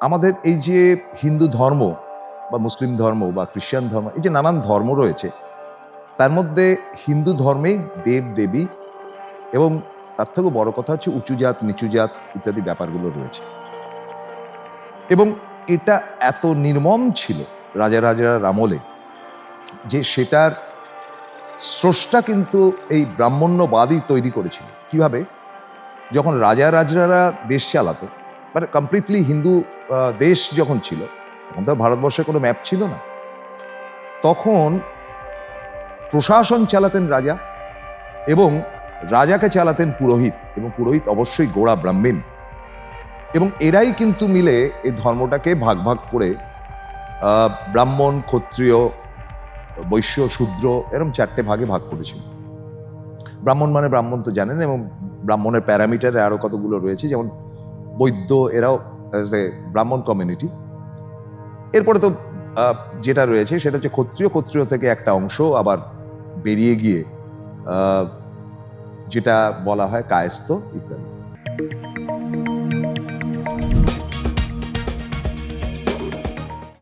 আমাদের এই যে হিন্দু ধর্ম বা মুসলিম ধর্ম বা খ্রিস্টান ধর্ম, এই যে নানান ধর্ম রয়েছে, তার মধ্যে হিন্দু ধর্মেই দেব, দেবী এবং তার থেকেও বড় কথা হচ্ছে উঁচু জাত, নিচু জাত ইত্যাদি ব্যাপারগুলো রয়েছে। এবং এটা এত নির্মম ছিল রাজা, রাজার আমলে যে সেটার স্রষ্টা কিন্তু এই ব্রাহ্মণ্যবাদই তৈরি করেছিল। কীভাবে? যখন রাজা রাজরারা দেশ চালাতো মানে কমপ্লিটলি হিন্দু দেশ যখন ছিল, তখন তো ভারতবর্ষে কোনো ম্যাপ ছিল না। তখন প্রশাসন চালাতেন রাজা এবং রাজাকে চালাতেন পুরোহিত এবং পুরোহিত অবশ্যই গোড়া ব্রাহ্মণ। এবং এরাই কিন্তু মিলে এই ধর্মটাকে ভাগ ভাগ করে ব্রাহ্মণ, ক্ষত্রিয়, বৈশ্য, শূদ্র এরকম চারটে ভাগে ভাগ করেছিল। ব্রাহ্মণ মানে ব্রাহ্মণ তো জানেন এবং ব্রাহ্মণের প্যারামিটারে আরও কতগুলো রয়েছে, যেমন বৈদ্য, এরাও as এ ব্রাহ্মণ কমিউনিটি এরপরে তো যেটা রয়েছে সেটা হচ্ছে ক্ষত্রিয় ক্ষত্রিয় থেকে একটা অংশ আবার বেরিয়ে গিয়ে যেটা বলা হয় কায়স্থ ইত্যাদি।